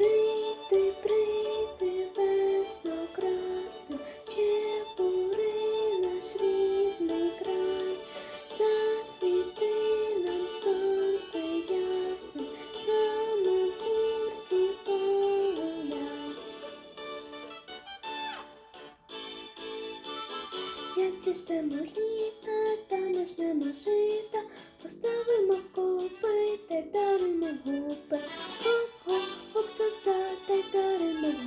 Прийди, прийди, весно, красно, Чепури наш рідний край, засвіти нам сонце ясно, з нами гурті погуляй. Як ці ждемо літа, та не ждемо жита,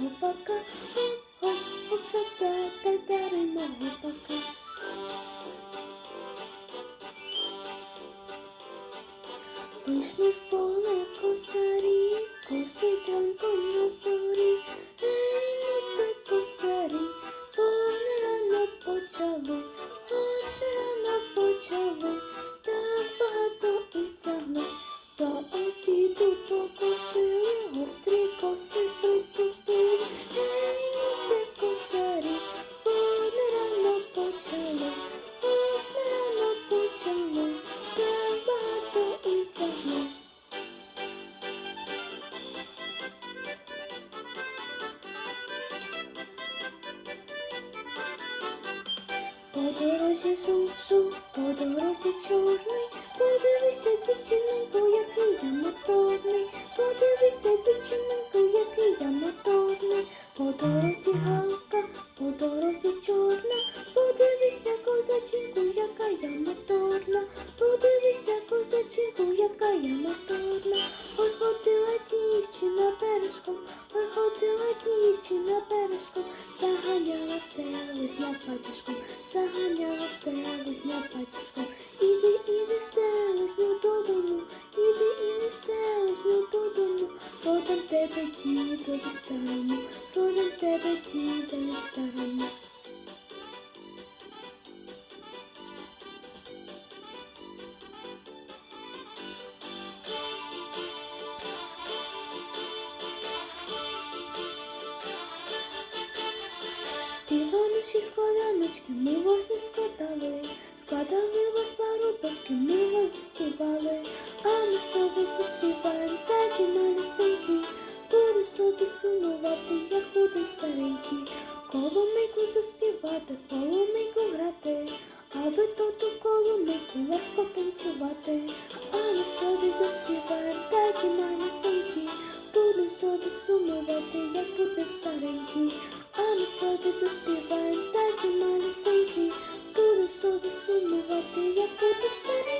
гупака. Хоп-хоп, хоп ця та й даримо в. Поле косарі, косить ранком на зорі. Ей, ну ти косарі, поле рано почали, хоч рано почали, так багато утягли. До По дорозі жовчу, по дорозі чорний, подивися, дівчиноньку, який я моторний, подивися, дівчиноньку, який я моторний, по дорозі галка, по дорозі чорна, подивися, козаченьку, яка я моторна, подивися, козаченьку, яка я моторна, ой ходила дівчина бережком, селезня батюшком, заганяла селезня батюшком. Іди, іди, селезню додому, іди, іди, селезню додому, подам тебе дідові старому, подам тебе дідові старому. Складаночки, ми вас не складали, складали вас парубочки, ми вас заспівали, а ми собі заспіваємо, так і малюсенькі, будем собі сумувати, як будем старенькі, коломийку заспівати, коломийку грати, аби то ту коломийку легко танцювати, а ми собі заспіваємо, так і малюсенькі, будем собі сумувати, як будем старенькі. so this is divine that you might have something. do so the sooner that they are put up steady.